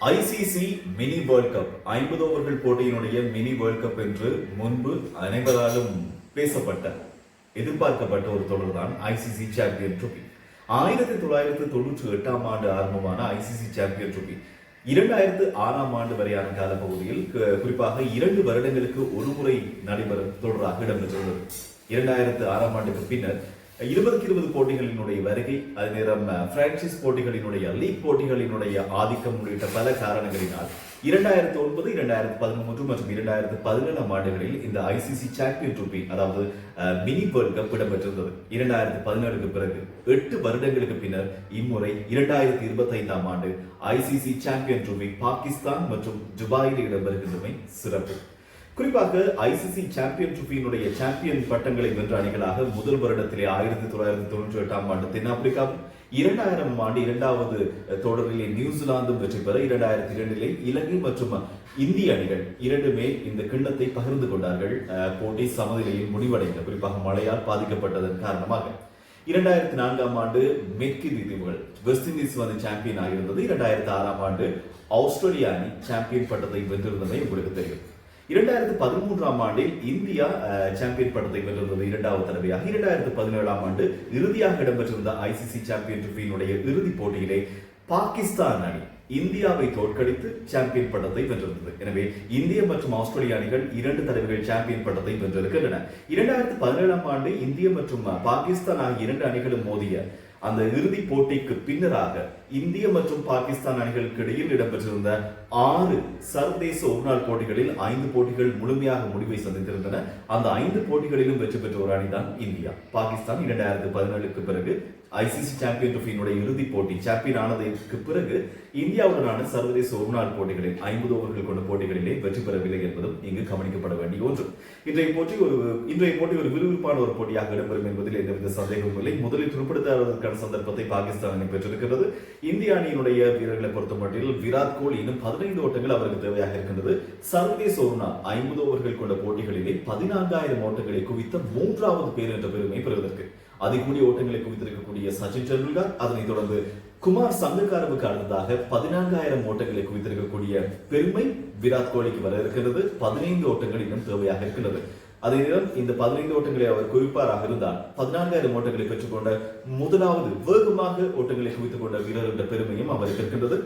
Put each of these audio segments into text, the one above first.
ICC mini world cup ஐம்பது ஓவர்கள் போட்டியினுடைய mini world cup என்று முன்பு அனைவராலும் பேசப்பட்ட எதிர்பார்க்கப்பட்ட ஒரு தொடர் தான் ஐசிசி சாம்பியன் ட்ரோபி ஆயிரத்தி தொள்ளாயிரத்தி தொண்ணூற்றி எட்டாம் ஆண்டு ஆரம்பமான ஐசிசி சாம்பியன் ட்ரோபி இரண்டாயிரத்து ஆறாம் ஆண்டு வரையான காலப்பகுதியில் கு- குறிப்பாக இரண்டு வருடங்களுக்கு ஒரு முறை நடைபெறும் தொடராக இடம்பெற்றுள்ளது. இரண்டாயிரத்து ஆறாம் ஆண்டுக்கு பின்னர் இருபதுக்கு இருபது போட்டிகளினுடைய வருகை அதே நேரம் பிரான்சைஸ் போட்டிகளினுடைய லீக் போட்டிகளினுடைய ஆதிக்கம் உள்ளிட்ட பல காரணங்களினால் இரண்டாயிரத்தி ஒன்பது இரண்டாயிரத்தி பதிமூன்று மற்றும் இரண்டாயிரத்தி பதினேழாம் ஆண்டுகளில் இந்த ஐசிசி சாம்பியன் ட்ரோபி அதாவது அஹ், மினி வேர்ல்ட் கப் இடம்பெற்றிருந்தது. இரண்டாயிரத்தி பதினேழுக்கு பிறகு எட்டு வருடங்களுக்கு பின்னர் இம்முறை இரண்டாயிரத்தி இருபத்தி ஐந்தாம் ஆண்டு ஐசிசி சாம்பியன் ட்ரோபி பாகிஸ்தான் மற்றும் துபாயில் இடம்பெறுகின்றமை சிறப்பு. குறிப்பாக ஐசிசி சாம்பியன் ட்ரோஃபியினுடைய சாம்பியன் பட்டங்களை வென்ற அணிகளாக முதல் வருடத்திலே ஆயிரத்தி தொள்ளாயிரத்தி தொண்ணூற்றி எட்டாம் ஆண்டு தென்னாப்பிரிக்காவும் இரண்டாயிரம் ஆண்டு இரண்டாவது தொடரிலே நியூசிலாந்தும் வெற்றி பெற இரண்டாயிரத்தி இரண்டிலே இலங்கை மற்றும் இந்திய அணிகள் இரண்டுமே இந்த கிண்ணத்தை பகிர்ந்து கொண்டார்கள். போட்டி சமநிலையில் முடிவடைந்த குறிப்பாக மழையால் பாதிக்கப்பட்டதன் காரணமாக. இரண்டாயிரத்தி நான்காம் ஆண்டு மெக்கி தீவுகள் வெஸ்ட் இண்டீஸ் வந்து சாம்பியன் ஆகியிருந்தது. இரண்டாயிரத்தி ஆறாம் ஆண்டு ஆஸ்திரேலியா அணி சாம்பியன் பட்டத்தை வென்றிருந்ததை உங்களுக்கு தெரியும். இரண்டாயிரத்து பதிமூன்றாம் ஆண்டில் இந்தியா சாம்பியன் பட்டத்தை வென்றிருந்தது இரண்டாவது தடவையாக. இரண்டாயிரத்து பதினேழாம் ஆண்டு இறுதியாக இடம்பெற்றிருந்த ஐசிசி சாம்பியன் ட்ரோஃபியினுடைய இறுதிப் போட்டியிலே பாகிஸ்தான் அணி இந்தியாவை தோற்கடித்து சாம்பியன் பட்டத்தை வென்றிருந்தது. எனவே இந்திய மற்றும் ஆஸ்திரேலிய அணிகள் இரண்டு தடவைகள் சாம்பியன் பட்டத்தை வென்றிருக்கின்றன. இரண்டாயிரத்து பதினேழாம் ஆண்டு இந்திய மற்றும் பாகிஸ்தான் ஆகிய இரண்டு அணிகளும் மோதிய அந்த இறுதிப் போட்டிக்கு பின்னராக இந்திய மற்றும் பாகிஸ்தான் அணிகளுக்கு இடையில் இடம்பெற்றிருந்த ஆறு சர்வதேச ஒருநாள் போட்டிகளில் ஐந்து போட்டிகள் முழுமையாக முடிவை சந்தித்திருந்தன. அந்த ஐந்து போட்டிகளிலும் வெற்றி பெற்ற ஒரு அணிதான் இந்தியா. பாகிஸ்தான் இரண்டாயிரத்து பதினேழுக்கு பிறகு ஐசிசி சாம்பியன் ட்ரோஃபியினுடைய இறுதிப் போட்டி சாம்பியன் ஆனதற்கு பிறகு இந்தியாவுடனான சர்வதேச ஒருநாள் போட்டிகளில் ஐம்பது ஓவர்கள் கொண்ட போட்டிகளிலே வெற்றி பெறவில்லை என்பதும் இங்கு கவனிக்கப்பட வேண்டிய ஒன்று. இன்றைய போட்டி ஒரு இன்றைய போட்டி ஒரு விறுவிறுப்பான ஒரு போட்டியாக இடம்பெறும் என்பதில் எந்தவித சந்தேகமும் இல்லை. முதலில் துருப்படுத்தாததற்கான சந்தர்ப்பத்தை பாகிஸ்தான் அணி பெற்றிருக்கிறது. இந்திய அணியினுடைய வீரர்களை பொறுத்தமட்டில் விராட் கோலி இன்னும் பதினைந்து ஓட்டங்கள் அவருக்கு தேவையாக இருக்கின்றது. சர்வதேச ஒருநாள் ஐம்பது ஓவர்கள் கொண்ட போட்டிகளிலே பதினான்காயிரம் ஓட்டங்களை குவித்த மூன்றாவது பேர் என்ற பெருமை பெறுவதற்கு. அதிகூடிய ஓட்டங்களை குவித்திருக்கக்கூடிய சச்சின் டெண்டுல்கர் அதனைத் தொடர்ந்து குமார் சங்கக்காரவுக்கு அடுத்ததாக பதினான்காயிரம் ஓட்டங்களை குவித்திருக்கக்கூடிய பெருமை விராட் கோலிக்கு வர இருக்கிறது பதினைந்து ஓட்டங்கள் இன்னும் தேவையாக இருக்கிறது அதே நேரம் இந்த பதினைந்து ஓட்டங்களை அவர் குவிப்பாராக இருந்தால் பதினான்காயிரம் ஓட்டங்களை பெற்றுக்கொண்ட முதலாவது வேகமாக ஓட்டங்களை குவித்துக் கொண்ட வீரர் என்ற பெருமையும் அவருக்கு இருக்கின்றது.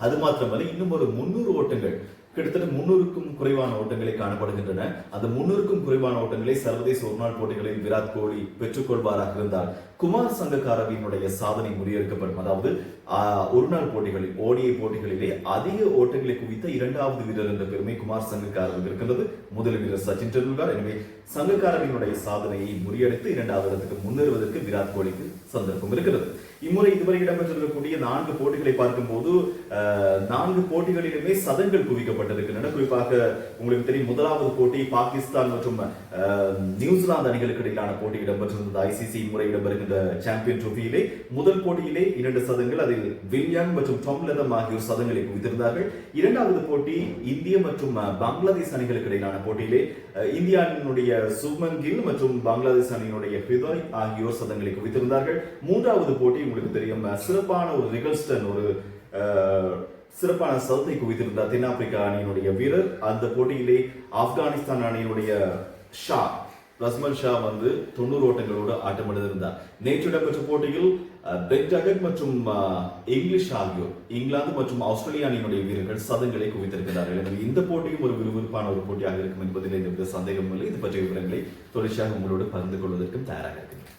அது மாத்திரமல்ல இன்னும் ஒரு முன்னூறு ஓட்டங்கள் கிட்டத்தட்ட முன்னூறுக்கும் குறைவான ஓட்டங்களை காணப்படுகின்றன. அந்த முன்னூறுக்கும் குறைவான ஓட்டங்களை சர்வதேச ஒருநாள் போட்டிகளில் விராட் கோலி பெற்றுக்கொள்வாராக இருந்தால் குமார் சங்கக்காரவியினுடைய சாதனை முறியடிக்கப்படும். அதாவது ஒருநாள் போட்டிகளில் ஓடிஐ போட்டிகளிலே அதிக ஓட்டங்களை குவித்த இரண்டாவது வீரர் என்ற பெருமை குமார் சங்கக்காரவுக்கு இருக்கின்றது. முதல் வீரர் சச்சின் டெண்டுல்கர். எனவே சங்கக்காரவினுடைய சாதனையை முறியடித்து இரண்டாவது இடத்துக்கு முன்னேறுவதற்கு விராட் கோலிக்கு சந்தர்ப்பம் இருக்கிறது. இம்முறை இதுவரை இடம்பெற்றிருக்கக்கூடிய நான்கு போட்டிகளை பார்க்கும்போது நான்கு போட்டிகளிலுமே சதங்கள் குவிக்கப்பட்டிருக்கின்றன குறிப்பாக உங்களுக்கு தெரியும் முதலாவது போட்டி பாகிஸ்தான் மற்றும் நியூசிலாந்து அணிகளுக்கு இடையிலான போட்டி இடம்பெற்றிருந்தது. ஐசிசி முறை இடம்பெறுகின்ற சாம்பியன் ட்ரோஃபியிலே முதல் போட்டியிலே இரண்டு சதங்கள் அதில் வில்யாங் மற்றும் டொம்லதம் ஆகியோர் சதங்களை குவித்திருந்தார்கள். இரண்டாவது போட்டி இந்திய மற்றும் பங்களாதேஷ் அணிகளுக்கு இடையிலான போட்டியிலே இந்தியாவினுடைய இந்திய அணியினுடைய சுப்மன் கில் மற்றும் பங்களாதேஷ் அணியினுடைய ஹிதாய் ஆகியோர் சதங்களை குவித்திருந்தார்கள். மூன்றாவது போட்டி உங்களுக்கு தெரியும் சிறப்பான ஒரு ரிகல்ஸ்டன் ஒரு சிறப்பான சதத்தை குவித்திருந்தார் தென்னாப்பிரிக்கா அணியினுடைய வீரர் அந்த போட்டியிலே ஆப்கானிஸ்தான் அணியினுடைய ஷா ரஸ்மல் ஷா வந்து தொண்ணூறு ஓட்டங்களோடு ஆட்டமிழந்திருந்தார் நேற்று இடம்பெற்ற போட்டியில் அஹ், பென் மற்றும் இங்கிலீஷ் ஆகியோர் இங்கிலாந்து மற்றும் ஆஸ்திரேலியா அணியினுடைய வீரர்கள் சதங்களை குவித்திருக்கிறார்கள். எனவே இந்த போட்டியும் ஒரு விறுவிறுப்பான ஒரு போட்டியாக இருக்கும் என்பதில் எந்தவித சந்தேகமும் இல்லை. இது பற்றிய விவரங்களை தொடர்ச்சியாக உங்களோடு பகிர்ந்து கொள்வதற்கும் தயாராக இருக்கிறேன்.